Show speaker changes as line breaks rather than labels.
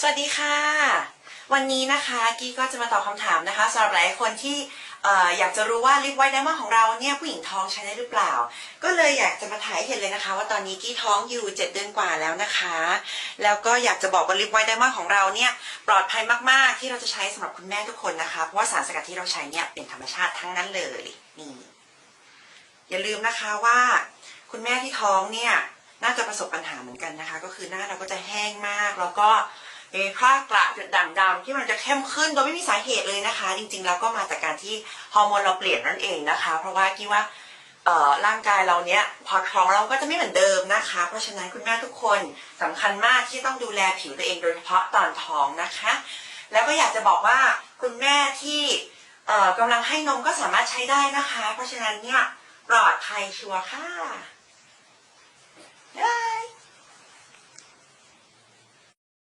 สวัสดีค่ะ วันนี้นะคะกี้ก็จะมาตอบคำถามนะคะสำหรับหลายคนที่อ่อยากจะรู้ว่าลิปไวท์ไดมอนด์ของเราเนี่ยผู้หญิงท้องใช้ได้หรือเปล่า ก็เลยอยากจะมาถ่ายให้เห็นเลยนะคะ ว่าตอนนี้กี้ท้องอยู่ 7 เดือนกว่าแล้วนะคะ แล้วก็อยากจะบอกว่าลิปไวท์ไดมอนด์ของเราเนี่ยปลอดภัยมากๆ ที่เราจะใช้สำหรับคุณแม่ทุกคนนะคะ เพราะว่าสารสกัดที่เราใช้เนี่ยเป็นธรรมชาติทั้งนั้นเลยนี่อย่าลืมนะคะว่า คุณแม่ที่ท้องเนี่ยน่าจะประสบปัญหาเหมือนกันนะคะ ก็คือหน้าเราก็จะแห้งมากแล้วก็ เอครากระจุดด่างดำที่มันจะเข้มขึ้นโดยไม่มีสาเหตุเลยนะคะ จริงๆแล้วก็มาจากการที่ฮอร์โมนเราเปลี่ยนนั่นเองนะคะ เพราะว่าคิดว่าเอ่อร่างกายเราเนี้ยพอท้องเราก็จะไม่เหมือนเดิมนะคะ เพราะฉะนั้นคุณแม่ทุกคนสำคัญมากที่ต้องดูแลผิวตัวเองโดยเฉพาะตอนท้องนะคะ แล้วก็อยากจะบอกว่าคุณแม่ที่เอ่อกำลังให้นมก็สามารถใช้ได้นะคะ เพราะฉะนั้นเนี่ยปลอดภัยชัวร์ค่ะ